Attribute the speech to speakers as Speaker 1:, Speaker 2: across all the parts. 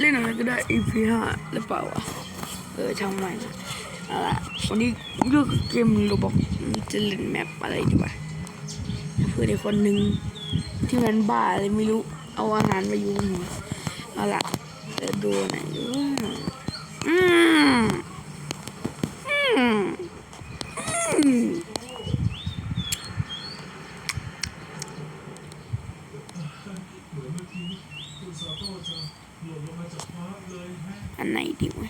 Speaker 1: เล่นอะไรก็ได้ EP ห้าหรือเปล่าวะเออช่างมันเอาล่ะวันนี้เลือกเกมโรบอกจะเล่นแมปอะไรดีวะเพื่อนอีกคนหนึ่งที่มันบ้าอะไรไม่รู้เอาอาหารมายุงหัวเอาล่ะจะดูหนดูอืมอืมอืม อันไหนดีวะ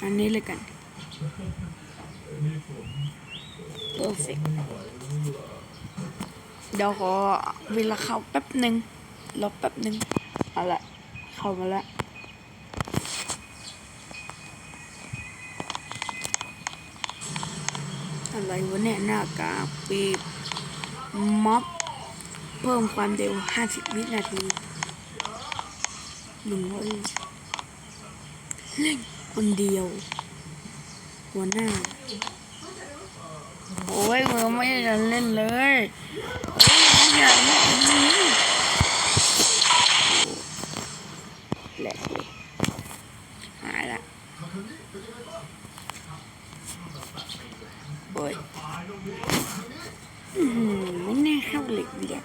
Speaker 1: อั นี้เลยกัน perfect เดี๋ยวขอเวลาเข้าแป๊บหนึ่งรอแป๊บหนึ่งเอาละเข้ามาแล้วอะไรวะเนี่ยหน้ากากปีบม็อบ เพิ่มความเร็ว 50 วินาทีหนึ่งร้อยเล่น คนเดียว หัวหน้า โอ้ยมึงไม่ได้เล่นเลยเฮ้ยไม่อยากเล่นเลยแหลกเลยหายละโอ้ยอือหือไม่น่าเข้าเหล็กเบียด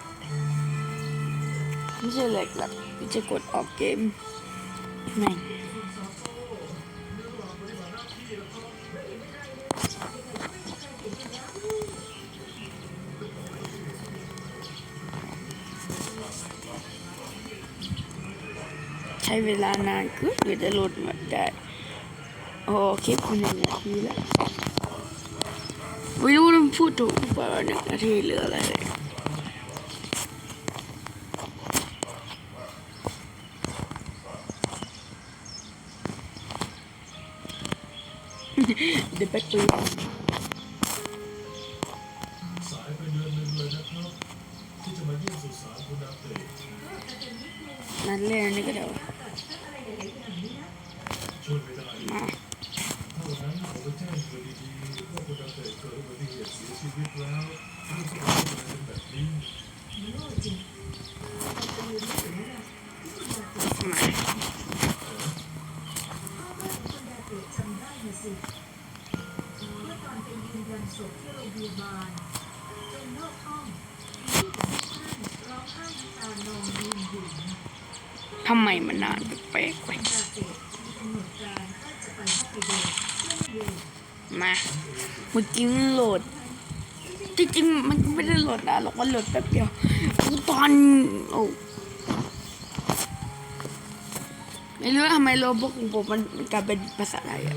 Speaker 1: ไม่ใช่เหล็กหรอกพี่จะกดออกเกมแม่ง ช้เวลานานเกือบจะโหลดมาได้ โอ้คลิปคุณหนึ่งนาทีแล้วไม่รู้ต้องพูดถูกหรือเปล่าหนึ่งนาทีหรืออะไรเลยเดี๋ยวไปคุย
Speaker 2: สายไปเดือนหนึ่งเลยนะครับ ที่จะมาเยี่ยมสุสานคุณอาเต้
Speaker 1: นั่นเล่นอันนี้ก็เดี๋ยว ทำไมมันนานแปลกๆไป มาเมื่อกี้โหลดจริงๆมันไม่ได้โหลดนะหรอกมันโหลดแป๊บเดียวตอนโอ้ไม่รู้ทำไมโลบของผมมันมันกลายเป็นภาษาไทยอะ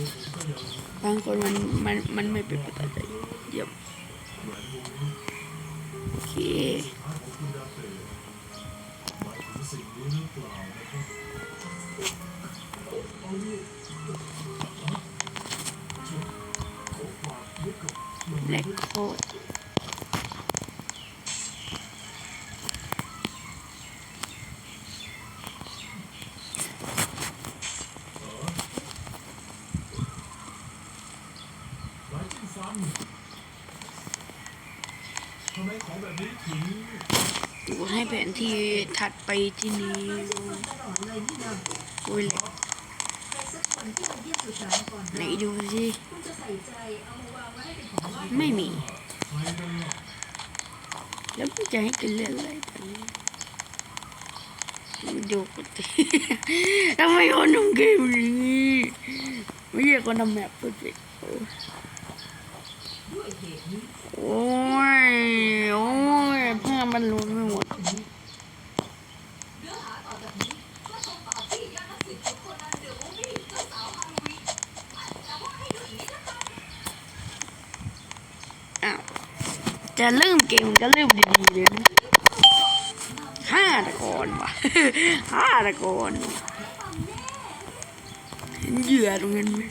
Speaker 1: บางคนมันมันมันไม่เป็นภาษาไทยเยี่ยมโอเค แลกโคด
Speaker 2: หลายจิ้นฟันทำไมของแบบนี้ถึง
Speaker 1: ดูให้แผนที่ถัดไปที่นี้โอ้ยแหลก ไหนดูสิไม่มี แล้วมึงจะให้กินเรื่องอะไรกันดูกูสิทำไมคนทำเกมอย่างนี้ไม่ใช่คนทำแบบพูดผิดโอ้ย โอ้ยผ้ามันหลุดไม่หมด จะเริ่มเกมก็เริ่มดีๆเลยนะห้าตะกอนว่ะห้าตะกอนเห็นเหยื่อตรงนั้นไหม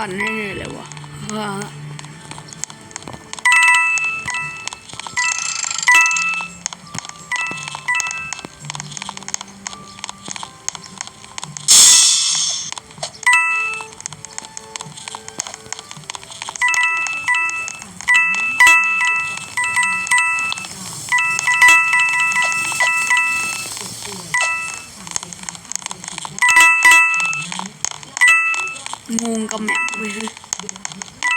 Speaker 1: อดแน่ๆเลยวะว้ งงกับแมปเว้ย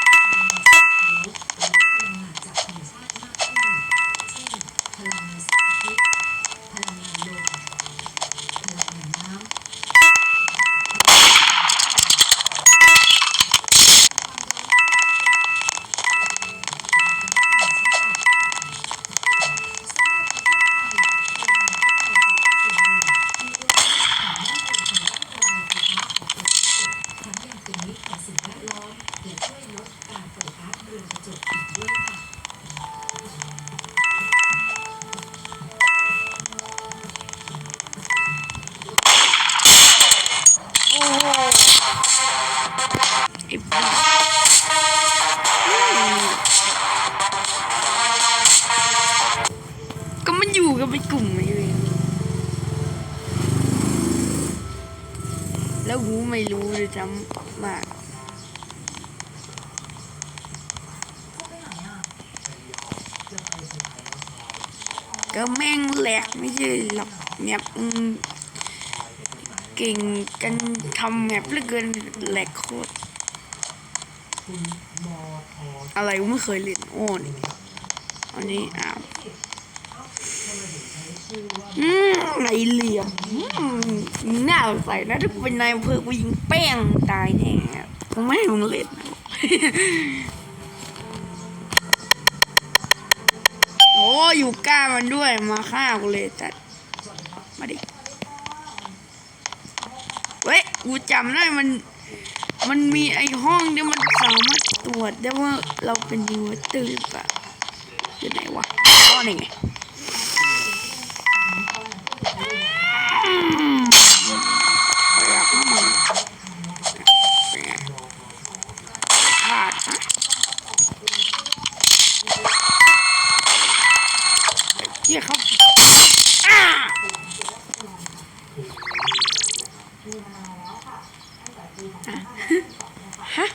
Speaker 1: จำว่าก็แม่งแหลกไม่ใช่หรอกเนี่ยอืมเก่งกันทำแมปเหลือเกินแหลกโคตรอะไรกูไม่เคยเล่นโอ้นี่อันนี้อ้าว อืมในเหลี่ยมน่าสงสัยนะถ้าเป็นนายอำเภอกูยิงแป้งตายแน่กูไม่ให้มึงเล่นโอ้อยู่กล้ามันด้วยมาฆ่ากูเลยจัดมาดิเว้ยกูจำได้มัน มันมีไอห้องที่มันสามารถตรวจได้ว่าเราเป็นยูเวเตอร์หรือเปล่าอยู่ไหนวะอ๋อนี่ไง ฮะ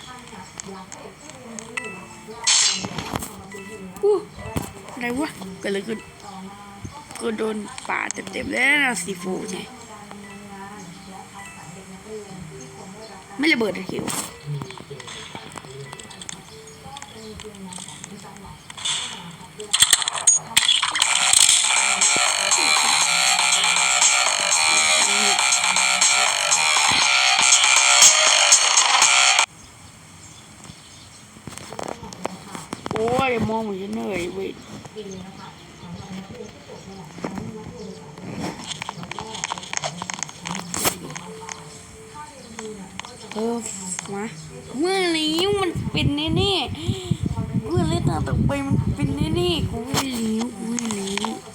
Speaker 1: อู้อะไรวะเกิดอะไรขึ้นก็โดนป่าเต็มๆแล้วนะซีฟูไงไม่ระเบิดอะคิว ว้ยเออมาเมื่อนี้มันเป็นแน่ๆเมื่อเล่นตาต่อไปมันเป็นแน่ๆกูไม่รู้กูไม่รู้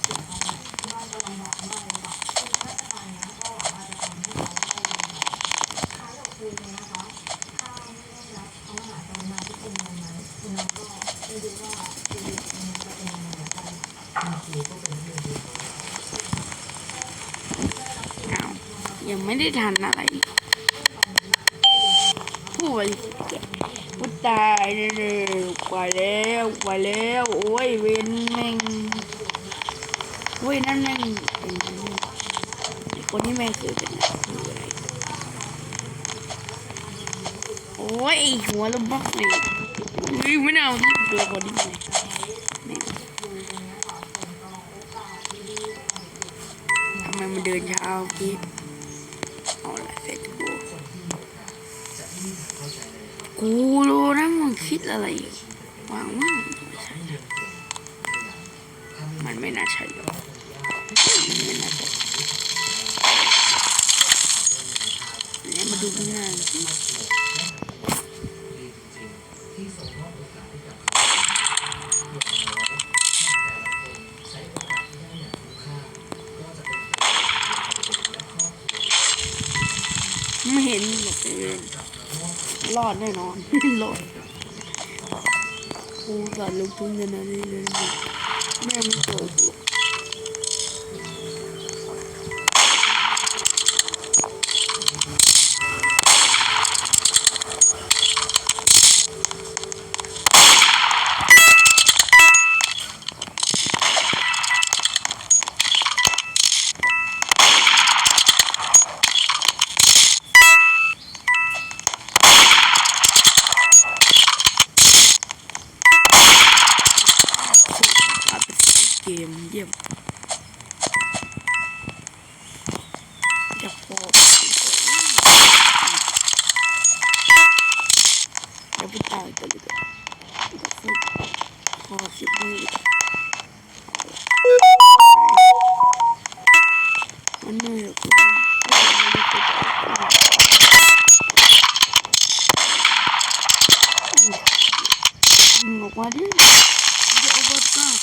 Speaker 1: อ้าวยังไม่ได้ทันอะไรพูดไปพูดตายเลยๆไปแล้วไปแล้ว โอ้ยเวนแม่งเว้ยนั่นแม่งเป็นคนที่แม่งเคยเป็นอะไรโอ้ยหัวระบอกเลยไม่น่าเอาที่ตัวคนนี้เลย ทำไมมันเดินช้าพี่เอาละเฟซบุ๊กกูรู้นะมึงคิดอะไรวางว่างมันไม่น่าใช่หรอกมันไม่น่าใช่เนี่ยมาดูงางหน้ ไม่เห็นหรอกเองรอดแน่นอนรอดโอ้สัตว์ลงทุนขนาดนี้เลยแม่ไม่เกิด com a linha. Eu vou tá botar,